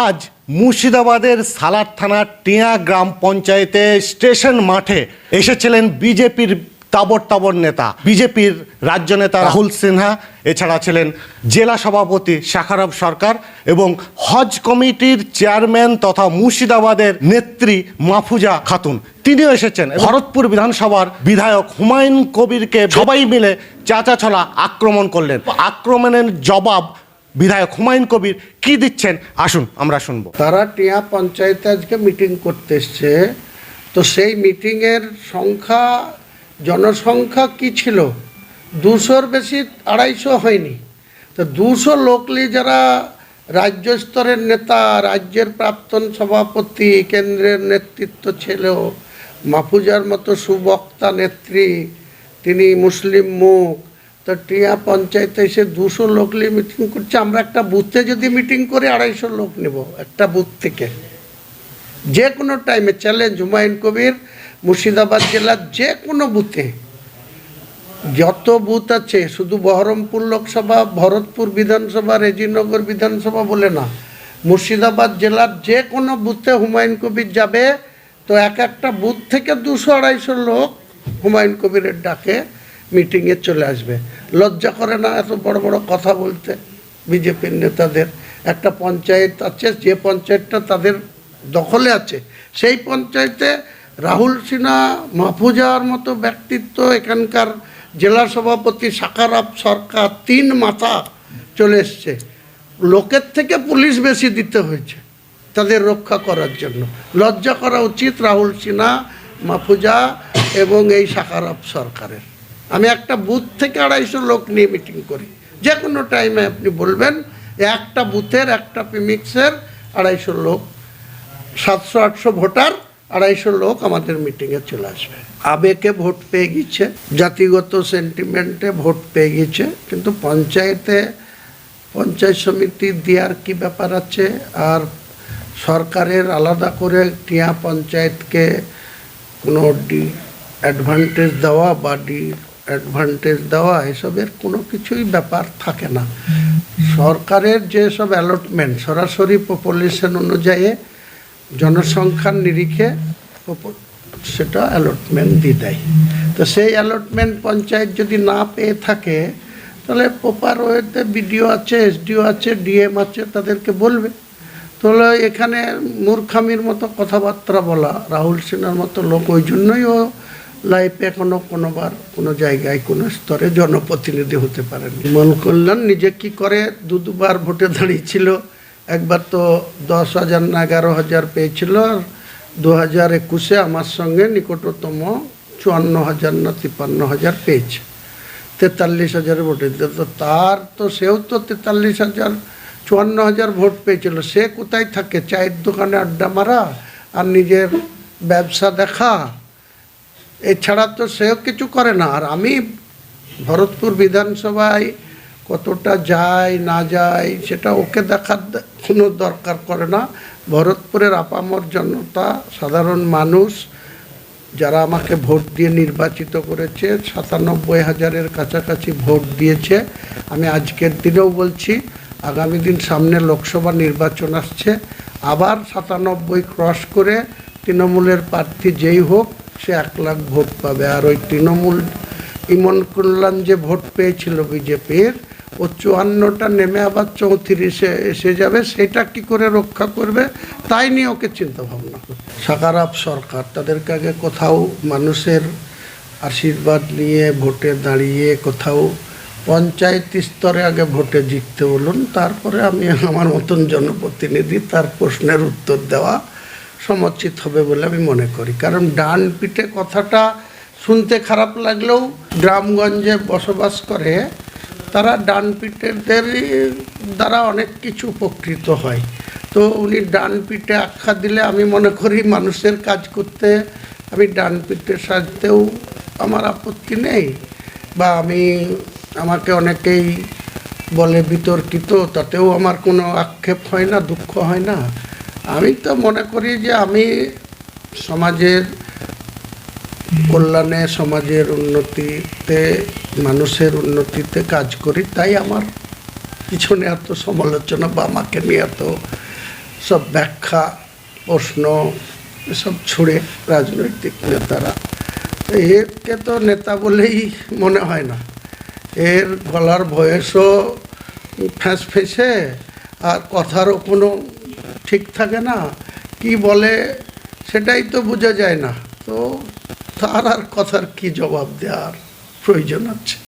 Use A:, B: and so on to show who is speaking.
A: আজ মুর্শিদাবাদের সালার থানার টিয়া গ্রাম পঞ্চায়েতে স্টেশন মাঠে এসেছিলেন বিজেপির তাবর তাবর নেতা, বিজেপির রাজ্য নেতা রাহুল সিনহা, এছাড়া ছিলেন জেলা সভাপতি শাখারব সরকার এবং হজ কমিটির চেয়ারম্যান তথা মুর্শিদাবাদের নেত্রী মাফুজা খাতুন। তিনিও এসেছেন ভরতপুর বিধানসভার বিধায়ক হুমায়ুন কবিরকে সবাই মিলে চাচা ছলা আক্রমণ করলেন। আক্রমণের জবাব বিধায়ক হুমায়ুন কবির কি দিচ্ছেন? আসুন, আমরা শুনব।
B: তারা টিয়া পঞ্চায়েতে আজকে মিটিং করতে এসছে। তো সেই মিটিংয়ের সংখ্যা, জনসংখ্যা কি ছিল? দুশোর বেশি, আড়াইশো হয়নি। তো দুশো লোকলি যারা রাজ্য স্তরের নেতা, রাজ্যের প্রাক্তন সভাপতি, কেন্দ্রের নেতৃত্ব ছিল, মাহফুজার মতো সুবক্তা নেত্রী, তিনি মুসলিম মুখ তো টিয়া পঞ্চায়েতে এসে দুশো লোক নিয়ে মিটিং করছে। আমরা একটা বুথে যদি মিটিং করে, আড়াইশো লোক নেব একটা বুথ থেকে। যে কোনো টাইমে চ্যালেঞ্জ হুমায়ুন কবির, মুর্শিদাবাদ জেলার যে কোনো বুথে যত বুথ আছে, শুধু বহরমপুর লোকসভা, ভরতপুর বিধানসভা, রেজিনগর বিধানসভা বলে না, মুর্শিদাবাদ জেলার যে কোনো বুথে হুমায়ুন কবির যাবে, তো এক একটা বুথ থেকে দুশো, আড়াইশো লোক হুমায়ুন কবিরের ডাকে মিটিংয়ে চলে আসবে। লজ্জা করে না, এত বড় বড় কথা বলতে। বিজেপির নেতাদের একটা পঞ্চায়েত আছে, যে পঞ্চায়েতটা তাদের দখলে আছে, সেই পঞ্চায়েতে রাহুল সিনহা, মাহফুজার মতো ব্যক্তিত্ব, এখানকার জেলা সভাপতি, সাকারাপ সরকার, তিন মাথা চলে এসছে। লোকের থেকে পুলিশ বেশি দিতে হয়েছে তাদের রক্ষা করার জন্য। লজ্জা করা উচিত রাহুল সিনহা, মাহফুজা এবং এই সাকারাপ সরকারের। আমি একটা বুথ থেকে আড়াইশো লোক নিয়ে মিটিং করি। যে কোনো টাইমে আপনি বলবেন, একটা বুথের, একটা পিমিক্সের আড়াইশো লোক, সাতশো, আটশো ভোটার, আড়াইশো লোক আমাদের মিটিংয়ে চলে আসবে। আবেগে ভোট পেয়ে গেছে, জাতিগত সেন্টিমেন্টে ভোট পেয়ে গেছে, কিন্তু পঞ্চায়েতে, পঞ্চায়েত সমিতি দেওয়ার কি ব্যাপার আছে? আর সরকারের আলাদা করে টিয়া পঞ্চায়েতকে কোনো ডি অ্যাডভান্টেজ দেওয়া বা ডি অ্যাডভান্টেজ দেওয়া এসবের কোনো কিছুই ব্যাপার থাকে না। সরকারের যেসব অ্যালটমেন্ট সরাসরি পপুলেশন অনুযায়ী জনসংখ্যার নিরিখে সেটা অ্যালটমেন্ট দিয়ে দেয়। তো সেই অ্যালটমেন্ট পঞ্চায়েত যদি না পেয়ে থাকে তাহলে প্রপার ওয়েতে বিডিও আছে এসডিও আছে ডিএম আছে তাদেরকে বলবে। তাহলে এখানে মূর্খামির মতো কথাবার্তা বলা রাহুল সিনহার মতো লোক ওই জন্যই ও লাইফে এখনও কোনোবার কোনো জায়গায়, কোনো স্তরে জনপ্রতিনিধি হতে পারেনি। মন কল্যাণ নিজে কি করে দু দুবার ভোটে দাঁড়িয়েছিল? একবার তো দশ হাজার না এগারো হাজার পেয়েছিল, আর দু হাজার একুশে আমার সঙ্গে নিকটতম চুয়ান্ন হাজার না তিপ্পান্ন হাজার পেয়েছে। তেতাল্লিশ হাজারের ভোটে তো তার তো সেও তো তেতাল্লিশ হাজার, চুয়ান্ন হাজার ভোট পেয়েছিল। সে কোথায় থাকে? চায়ের দোকানে আড্ডা মারা আর নিজের ব্যবসা দেখা? এছাড়া তো সেও কিছু করে না। আর আমি ভরতপুর বিধানসভায় কতটা যায়, না যায়, সেটা ওকে দেখার কোনো দরকার করে না। ভরতপুরের আপামর জনতা, সাধারণ মানুষ, যারা আমাকে ভোট দিয়ে নির্বাচিত করেছে, সাতানব্বই হাজারের কাছাকাছি ভোট দিয়েছে। আমি আজকের দিনেও বলছি, আগামী দিন সামনে লোকসভা নির্বাচন আসছে। আবার সাতানব্বই ক্রস করে তৃণমূলের প্রার্থী যেই হোক সে এক লাখ ভোট পাবে। আর ওই তৃণমূল ইমন কল্যাণ যে ভোট পেয়েছিল বিজেপির, ও চুয়ান্নটা নেমে আবার চৌত্রিশে এসে যাবে। সেটা কি করে রক্ষা করবে? তাই নিয়ে ওকে চিন্তা ভাবনা করতে সাকারাপ সরকার, তাদেরকে আগে কোথাও মানুষের আশীর্বাদ নিয়ে ভোটে দাঁড়িয়ে কোথাও পঞ্চায়েত স্তরে আগে ভোটে জিততে বলুন, তারপরে আমি আমার মতন জনপ্রতিনিধি, তার প্রশ্নের উত্তর দেওয়া সমর্থিত হবে বলে আমি মনে করি। কারণ ডান পিঠে কথাটা শুনতে খারাপ লাগলেও গ্রামগঞ্জে বসবাস করে, তারা ডান পিঠেদের দ্বারা অনেক কিছু উপকৃত হয়। তো উনি ডান পিঠে আখ্যা দিলে আমি মনে করি মানুষের কাজ করতে আমি ডান পিঠে সাজতেও আমার আপত্তি নেই বা আমি আমাকে অনেকেই বলে বিতর্কিত, তাতেও আমার কোনো আক্ষেপ হয় না, দুঃখ হয় না। আমি তো মনে করি যে আমি সমাজের কল্যাণে, সমাজের উন্নতিতে, মানুষের উন্নতিতে কাজ করি, তাই আমার পিছনে এত সমালোচনা বা আমাকে নিয়ে এত সব ব্যাখ্যা, প্রশ্ন, এসব ছুড়ে রাজনৈতিক নেতারা। তো এরকে তো নেতা বলেই মনে হয় না। এর গলার বয়সও ফ্যাঁস ফেঁসে আর কথারও কোনো ঠিক থাকে না, কি বলে সেটাই তো বোঝা যায় না। তো তার আর কথার কি জবাব দেওয়ার প্রয়োজন আছে?